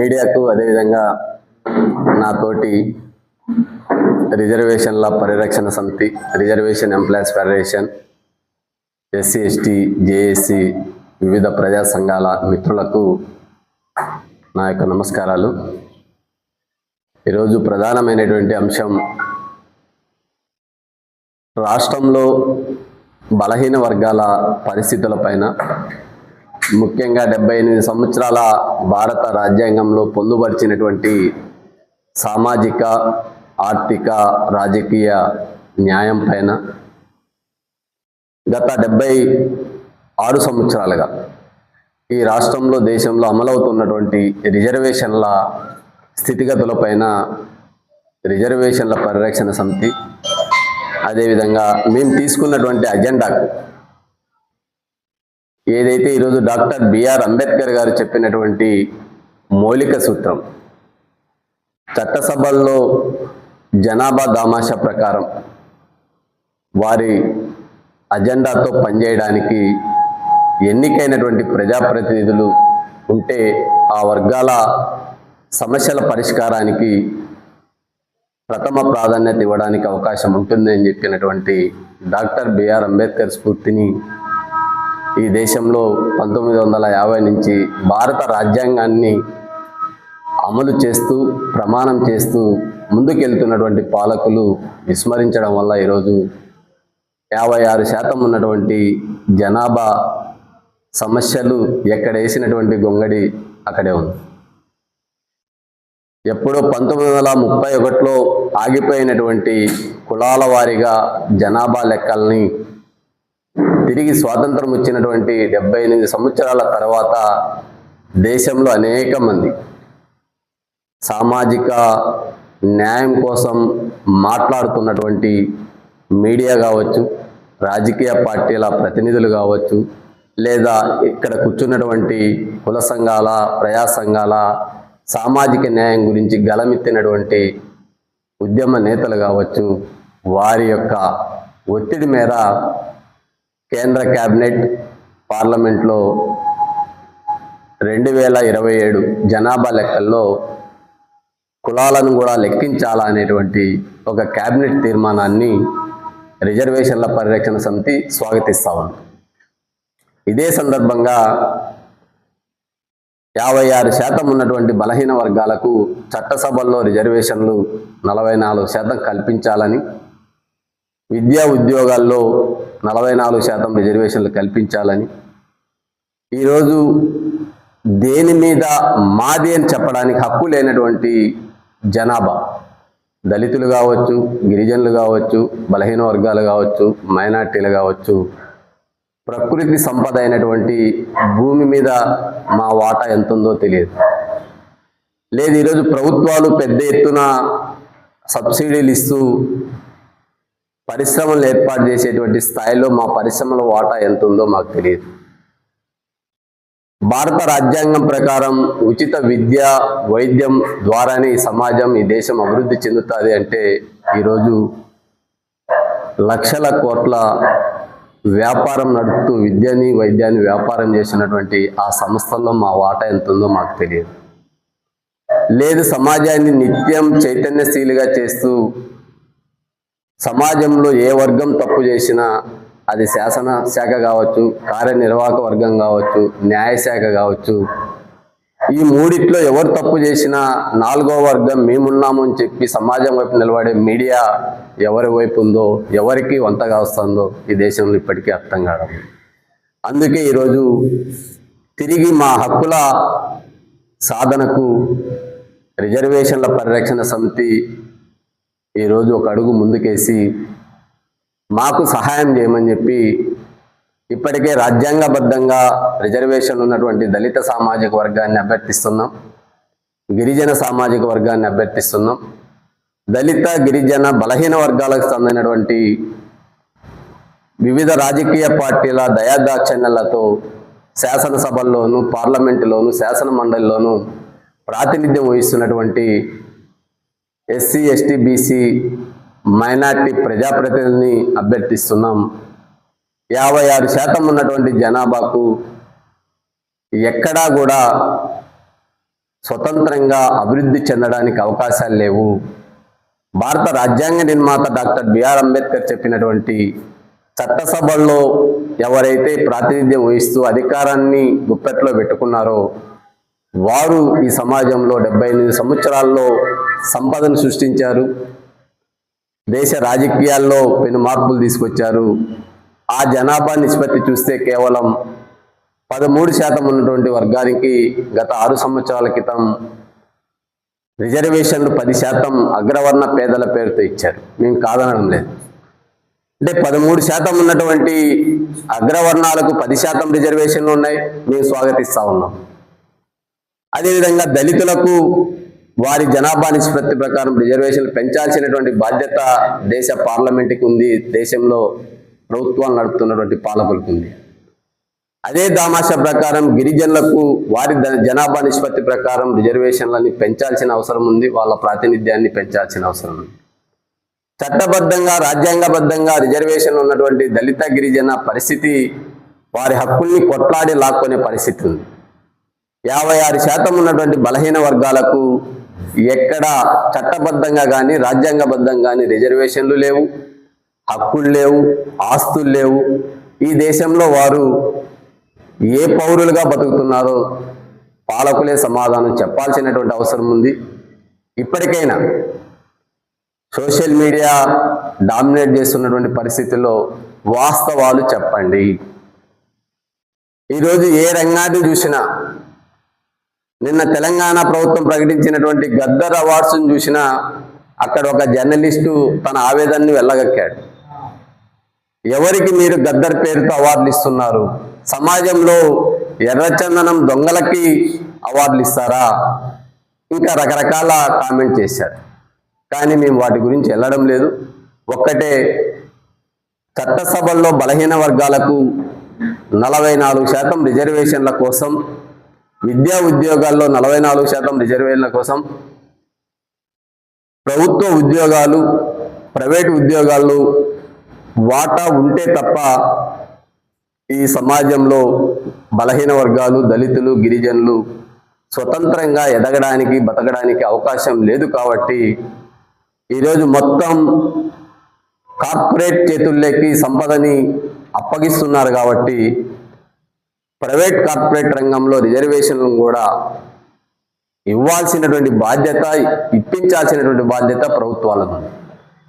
మీడియాకు అదేవిధంగా నాతోటి రిజర్వేషన్ల పరిరక్షణ సమితి reservation employees federation SC ST JAC వివిధ ప్రజా సంఘాల మిత్రులకు నా యొక్క నమస్కారాలు. ఈరోజు ప్రధానమైనటువంటి అంశం రాష్ట్రంలో బలహీన వర్గాల పరిస్థితులపైన ముఖ్యంగా డెబ్బై ఎనిమిది సంవత్సరాల భారత రాజ్యాంగంలో పొందుపరిచినటువంటి సామాజిక ఆర్థిక రాజకీయ న్యాయం పైన గత డెబ్బై ఆరు సంవత్సరాలుగా ఈ రాష్ట్రంలో దేశంలో అమలవుతున్నటువంటి రిజర్వేషన్ల స్థితిగతులపైన రిజర్వేషన్ల పరిరక్షణ సమితి అదేవిధంగా మేము తీసుకున్నటువంటి అజెండా ఏదైతే ఈరోజు డాక్టర్ బిఆర్ అంబేద్కర్ గారు చెప్పినటువంటి మౌలిక సూత్రం చట్టసభల్లో జనాభా దామాష ప్రకారం వారి అజెండాతో పనిచేయడానికి ఎన్నికైనటువంటి ప్రజాప్రతినిధులు ఉంటే ఆ వర్గాల సమస్యల పరిష్కారానికి ప్రథమ ప్రాధాన్యత ఇవ్వడానికి అవకాశం ఉంటుంది అని చెప్పినటువంటి డాక్టర్ బిఆర్ అంబేద్కర్ స్ఫూర్తిని ఈ దేశంలో పంతొమ్మిది వందల యాభై నుంచి భారత రాజ్యాంగాన్ని అమలు చేస్తూ ప్రమాణం చేస్తూ ముందుకెళ్తున్నటువంటి పాలకులు విస్మరించడం వల్ల ఈరోజు యాభై ఆరు శాతం ఉన్నటువంటి జనాభా సమస్యలు ఎక్కడ వేసినటువంటి గొంగడి అక్కడే ఉంది. ఎప్పుడో పంతొమ్మిది వందల ముప్పై ఒకటిలో ఆగిపోయినటువంటి కులాల వారీగా జనాభా లెక్కల్ని తిరిగి స్వాతంత్రం వచ్చినటువంటి డెబ్బై ఎనిమిది సంవత్సరాల తర్వాత దేశంలో అనేక మంది సామాజిక న్యాయం కోసం మాట్లాడుతున్నటువంటి మీడియా కావచ్చు రాజకీయ పార్టీల ప్రతినిధులు కావచ్చు లేదా ఇక్కడ కూర్చున్నటువంటి కుల సంఘాల ప్రజా సంఘాల సామాజిక న్యాయం గురించి గలమెత్తినటువంటి ఉద్యమ నేతలు కావచ్చు వారి యొక్క ఒత్తిడి మేర కేంద్ర క్యాబినెట్ పార్లమెంట్లో రెండు వేల ఇరవై ఏడు జనాభా లెక్కల్లో కులాలను కూడా లెక్కించాలా అనేటువంటి ఒక క్యాబినెట్ తీర్మానాన్ని రిజర్వేషన్ల పరిరక్షణ సమితి స్వాగతిస్తా ఉంది. ఇదే సందర్భంగా యాభై ఆరు శాతం ఉన్నటువంటి బలహీన వర్గాలకు చట్టసభల్లో రిజర్వేషన్లు నలభై నాలుగు శాతం కల్పించాలని విద్యా ఉద్యోగాల్లో నలభై నాలుగు శాతం రిజర్వేషన్లు కల్పించాలని. ఈరోజు దేని మీద మాది అని చెప్పడానికి హక్కు లేనటువంటి జనాభా. దళితులు కావచ్చు గిరిజనులు కావచ్చు బలహీన వర్గాలు కావచ్చు మైనార్టీలు కావచ్చు ప్రకృతి సంపద అయినటువంటి భూమి మీద మా వాటా ఎంత ఉందో తెలియదు. లేదు ఈరోజు ప్రభుత్వాలు పెద్ద ఎత్తున సబ్సిడీలు ఇస్తూ పరిశ్రమలు ఏర్పాటు చేసేటువంటి స్థాయిలో మా పరిశ్రమల వాటా ఎంత ఉందో మాకు తెలియదు. భారత రాజ్యాంగం ప్రకారం ఉచిత విద్య వైద్యం ద్వారానే ఈ సమాజం ఈ దేశం అభివృద్ధి చెందుతుంది అంటే ఈరోజు లక్షల కోట్ల వ్యాపారం నడుపుతూ విద్యని వైద్యాన్ని వ్యాపారం చేసినటువంటి ఆ సంస్థల్లో మా వాటా ఎంత ఉందో మాకు తెలియదు. లేదు సమాజాన్ని నిత్యం చైతన్యశీలుగా చేస్తూ సమాజంలో ఏ వర్గం తప్పు చేసినా అది శాసన శాఖ కావచ్చు కార్యనిర్వాహక వర్గం కావచ్చు న్యాయశాఖ కావచ్చు. ఈ మూడిట్లో ఎవరు తప్పు చేసినా నాలుగో వర్గం మేమున్నాము అని చెప్పి సమాజం వైపు నిలబడే మీడియా ఎవరి వైపు ఉందో ఎవరికి వంతగా వస్తుందో ఈ దేశంలో ఇప్పటికీ అర్థం కావడం అందుకే ఈరోజు తిరిగి మా హక్కుల సాధనకు రిజర్వేషన్ల పరిరక్షణ సమితి ఈరోజు ఒక అడుగు ముందుకేసి మాకు సహాయం చేయమని చెప్పి ఇప్పటికే రాజ్యాంగబద్ధంగా రిజర్వేషన్ ఉన్నటువంటి దళిత సామాజిక వర్గాన్ని అభ్యర్థిస్తున్నాం. గిరిజన సామాజిక వర్గాన్ని అభ్యర్థిస్తున్నాం. దళిత గిరిజన బలహీన వర్గాలకు చెందినటువంటి వివిధ రాజకీయ పార్టీల దయాదాక్షణ్యాలతో శాసనసభల్లోనూ పార్లమెంటులోను శాసన మండలిలోనూ ప్రాతినిధ్యం వహిస్తున్నటువంటి ఎస్సీ ఎస్టీ బీసీ మైనార్టీ ప్రజాప్రతినిధిని అభ్యర్థిస్తున్నాం. యాభై ఆరు శాతం ఉన్నటువంటి జనాభాకు ఎక్కడా కూడా స్వతంత్రంగా అభివృద్ధి చెందడానికి అవకాశాలు లేవు. భారత రాజ్యాంగ నిర్మాత డాక్టర్ బిఆర్ అంబేద్కర్ చెప్పినటువంటి చట్టసభల్లో ఎవరైతే ప్రాతినిధ్యం వహిస్తూ అధికారాన్ని గుప్పెట్లో పెట్టుకున్నారో వారు ఈ సమాజంలో డెబ్బై ఎనిమిది సంవత్సరాల్లో సంపదను సృష్టించారు. దేశ రాజకీయాల్లో పెను మార్పులు తీసుకొచ్చారు. ఆ జనాభా నిష్పత్తి చూస్తే కేవలం పదమూడు శాతం ఉన్నటువంటి వర్గానికి గత ఆరు సంవత్సరాల క్రితం రిజర్వేషన్లు పది శాతం అగ్రవర్ణ పేదల పేరుతో ఇచ్చారు. మేము కాదనడం లేదు. అంటే పదమూడు శాతం ఉన్నటువంటి అగ్రవర్ణాలకు పది శాతం రిజర్వేషన్లు ఉన్నాయి. మేము స్వాగతిస్తా ఉన్నాం. అదేవిధంగా దళితులకు వారి జనాభా నిష్పత్తి ప్రకారం రిజర్వేషన్లు పెంచాల్సినటువంటి బాధ్యత దేశ పార్లమెంటుకి ఉంది. దేశంలో ప్రభుత్వాలు నడుపుతున్నటువంటి పాలకులకు ఉంది. అదే దామాష ప్రకారం గిరిజనులకు వారి ద- జనాభా నిష్పత్తి ప్రకారం రిజర్వేషన్లని పెంచాల్సిన అవసరం ఉంది. వాళ్ళ ప్రాతినిధ్యాన్ని పెంచాల్సిన అవసరం ఉంది. చట్టబద్ధంగా రాజ్యాంగబద్ధంగా రిజర్వేషన్ ఉన్నటువంటి దళిత గిరిజన పరిస్థితి వారి హక్కుల్ని కొట్లాడి లాక్కునే పరిస్థితి ఉంది. యాభై ఆరు శాతం ఉన్నటువంటి బలహీన వర్గాలకు ఎక్కడ చట్టబద్ధంగా కానీ రాజ్యాంగబద్ధంగా కానీ రిజర్వేషన్లు లేవు హక్కులు లేవు ఆస్తులు లేవు. ఈ దేశంలో వారు ఏ పౌరులుగా బతుకుతున్నారో పాలకులే సమాధానం చెప్పాల్సినటువంటి అవసరం ఉంది. ఇప్పటికైనా సోషల్ మీడియా డామినేట్ చేస్తున్నటువంటి పరిస్థితుల్లో వాస్తవాలు చెప్పండి. ఈరోజు ఏ రంగాన్ని చూసినా నిన్న తెలంగాణ ప్రభుత్వం ప్రకటించినటువంటి గద్దర్ అవార్డ్స్ని చూసిన అక్కడ ఒక జర్నలిస్టు తన ఆవేదనని వెళ్ళగక్కాడు. ఎవరికి మీరు గద్దర్ పేరుతో అవార్డులు ఇస్తున్నారు? సమాజంలో ఎర్రచందనం దొంగలకి అవార్డులు ఇస్తారా? ఇంకా రకరకాల కామెంట్ చేశారు కానీ మేము వాటి గురించి వెళ్ళడం లేదు. ఒక్కటే చట్టసభల్లో బలహీన వర్గాలకు నలభై నాలుగు శాతం రిజర్వేషన్ల కోసం విద్యా ఉద్యోగాల్లో నలభై నాలుగు శాతం రిజర్వేషన్ల కోసం ప్రభుత్వ ఉద్యోగాలు ప్రైవేట్ ఉద్యోగాలు వాటా ఉంటే తప్ప ఈ సమాజంలో బలహీన వర్గాలు దళితులు గిరిజనులు స్వతంత్రంగా ఎదగడానికి బతకడానికి అవకాశం లేదు కాబట్టి ఈరోజు మొత్తం కార్పొరేట్ చేతుల్లోకి సంపదని అప్పగిస్తున్నారు కాబట్టి ప్రైవేట్ కార్పొరేట్ రంగంలో రిజర్వేషన్లను కూడా ఇవ్వాల్సినటువంటి బాధ్యత ఇప్పించాల్సినటువంటి బాధ్యత ప్రభుత్వాలకు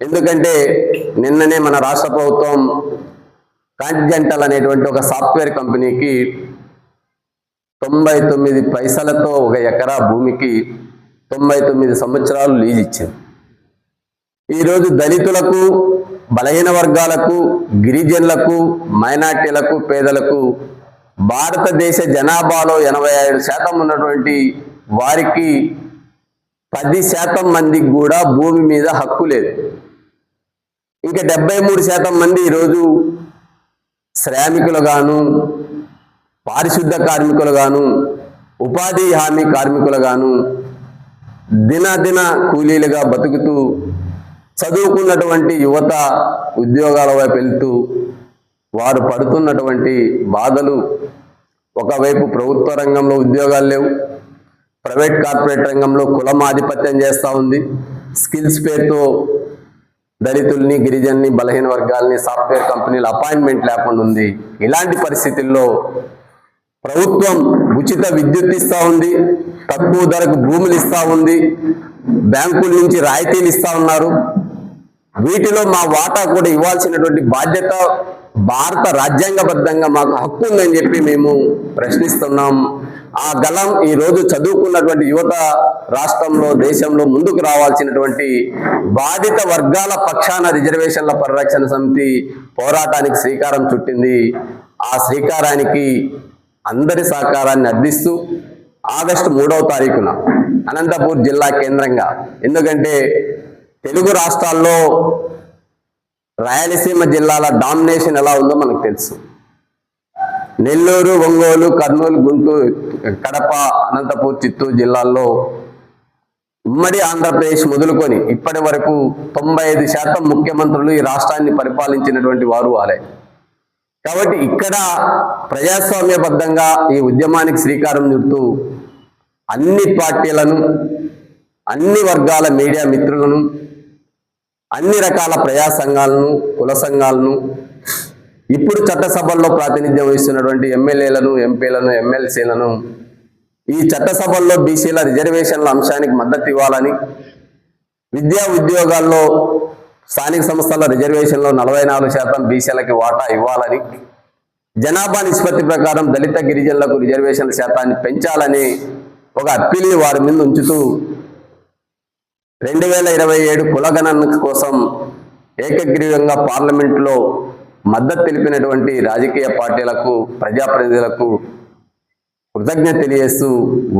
ఎందుకంటే నిన్ననే మన రాష్ట్ర ప్రభుత్వం కాంటిజెంటల్ అనేటువంటి ఒక సాఫ్ట్వేర్ కంపెనీకి తొంభై తొమ్మిది పైసలతో ఒక ఎకరా భూమికి తొంభై తొమ్మిది సంవత్సరాలు లీజ్ ఇచ్చింది. ఈరోజు దళితులకు బలహీన వర్గాలకు గిరిజనులకు మైనార్టీలకు పేదలకు భారతదేశ జనాభాలో ఎనభై ఐదు శాతం ఉన్నటువంటి వారికి పది శాతం మందికి కూడా భూమి మీద హక్కు లేదు. ఇంకా డెబ్బై మూడు శాతం మంది ఈరోజు శ్రామికులుగాను పారిశుద్ధ కార్మికులుగాను ఉపాధి హామీ కార్మికులుగాను దినదిన కూలీలుగా బతుకుతూ చదువుకున్నటువంటి యువత ఉద్యోగాల వైపు వెళ్తూ వారు పడుతున్నటువంటి బాధలు ఒకవైపు ప్రభుత్వ రంగంలో ఉద్యోగాలు లేవు. ప్రైవేట్ కార్పొరేట్ రంగంలో కులం ఆధిపత్యం చేస్తూ ఉంది. స్కిల్స్ పేరుతో దళితుల్ని గిరిజన్ని బలహీన వర్గాల్ని సాఫ్ట్వేర్ కంపెనీలు అపాయింట్మెంట్ లేకుండా ఉంది. ఇలాంటి పరిస్థితుల్లో ప్రభుత్వం ఉచిత విద్యుత్ ఇస్తూ ఉంది. తక్కువ ధరకు భూములు ఇస్తూ ఉంది. బ్యాంకుల నుంచి రాయితీలు ఇస్తూ ఉన్నారు. వీటిలో మా వాటా కూడా ఇవ్వాల్సినటువంటి బాధ్యత భారత రాజ్యాంగబద్ధంగా మాకు హక్కు ఉందని చెప్పి మేము ప్రశ్నిస్తున్నాం. ఆ గలం ఈరోజు చదువుకున్నటువంటి యువత రాష్ట్రంలో దేశంలో ముందుకు రావాల్సినటువంటి బాధిత వర్గాల పక్షాన రిజర్వేషన్ల పరిరక్షణ సమితి పోరాటానికి శ్రీకారం చుట్టింది. ఆ శ్రీకారానికి అందరి సహకారాన్ని అర్థిస్తూ ఆగస్టు మూడవ తారీఖున అనంతపూర్ జిల్లా కేంద్రంగా. ఎందుకంటే తెలుగు రాష్ట్రాల్లో రాయలసీమ జిల్లాల డామినేషన్ ఎలా ఉందో మనకు తెలుసు. నెల్లూరు ఒంగోలు కర్నూలు గుంటూరు కడప అనంతపూర్ చిత్తూరు జిల్లాల్లో ఉమ్మడి ఆంధ్రప్రదేశ్ మొదలుకొని ఇప్పటి వరకు తొంభై ఐదు శాతం ముఖ్యమంత్రులు ఈ రాష్ట్రాన్ని పరిపాలించినటువంటి వారు వారే. కాబట్టి ఇక్కడ ప్రజాస్వామ్యబద్ధంగా ఈ ఉద్యమానికి శ్రీకారం చుడుతూ అన్ని పార్టీలను అన్ని వర్గాల మీడియా మిత్రులను అన్ని రకాల ప్రజా సంఘాలను కుల సంఘాలను ఇప్పుడు చట్టసభల్లో ప్రాతినిధ్యం వహిస్తున్నటువంటి ఎమ్మెల్యేలను ఎంపీలను ఎమ్మెల్సీలను ఈ చట్టసభల్లో బీసీల రిజర్వేషన్ల అంశానికి మద్దతు ఇవ్వాలని విద్యా ఉద్యోగాల్లో స్థానిక సంస్థల రిజర్వేషన్లో నలభై నాలుగు శాతం బీసీలకి వాటా ఇవ్వాలని జనాభా నిష్పత్తి ప్రకారం దళిత గిరిజనులకు రిజర్వేషన్ల శాతాన్ని పెంచాలని ఒక అప్పీల్ని వారి మీద ఉంచుతూ రెండు వేల ఇరవై ఏడు కులగణన కోసం ఏకగ్రీవంగా పార్లమెంటులో మద్దతు తెలిపినటువంటి రాజకీయ పార్టీలకు ప్రజాప్రతినిధులకు కృతజ్ఞత తెలియజేస్తూ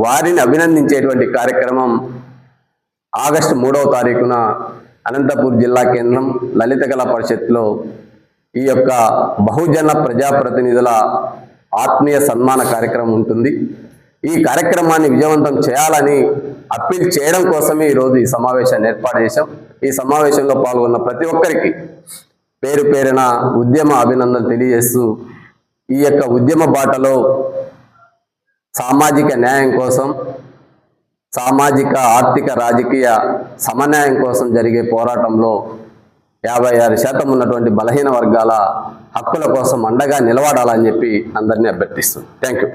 వారిని అభినందించేటువంటి కార్యక్రమం ఆగస్టు మూడవ తారీఖున అనంతపూర్ జిల్లా కేంద్రం లలిత కళా పరిషత్లో ఈ యొక్క బహుజన ప్రజాప్రతినిధుల ఆత్మీయ సన్మాన కార్యక్రమం ఉంటుంది. ఈ కార్యక్రమాన్ని విజయవంతం చేయాలని అప్పీల్ చేయడం కోసమే ఈరోజు ఈ సమావేశాన్ని ఏర్పాటు చేశాం. ఈ సమావేశంలో పాల్గొన్న ప్రతి ఒక్కరికి పేరు పేరున ఉద్యమ అభినందనలు తెలియజేస్తూ ఈ యొక్క ఉద్యమ బాటలో సామాజిక న్యాయం కోసం సామాజిక ఆర్థిక రాజకీయ సమన్యాయం కోసం జరిగే పోరాటంలో యాభై ఆరు శాతం ఉన్నటువంటి బలహీన వర్గాల హక్కుల కోసం అండగా నిలబడాలని చెప్పి అందరినీ అభ్యర్థిస్తుంది థ్యాంక్ యూ.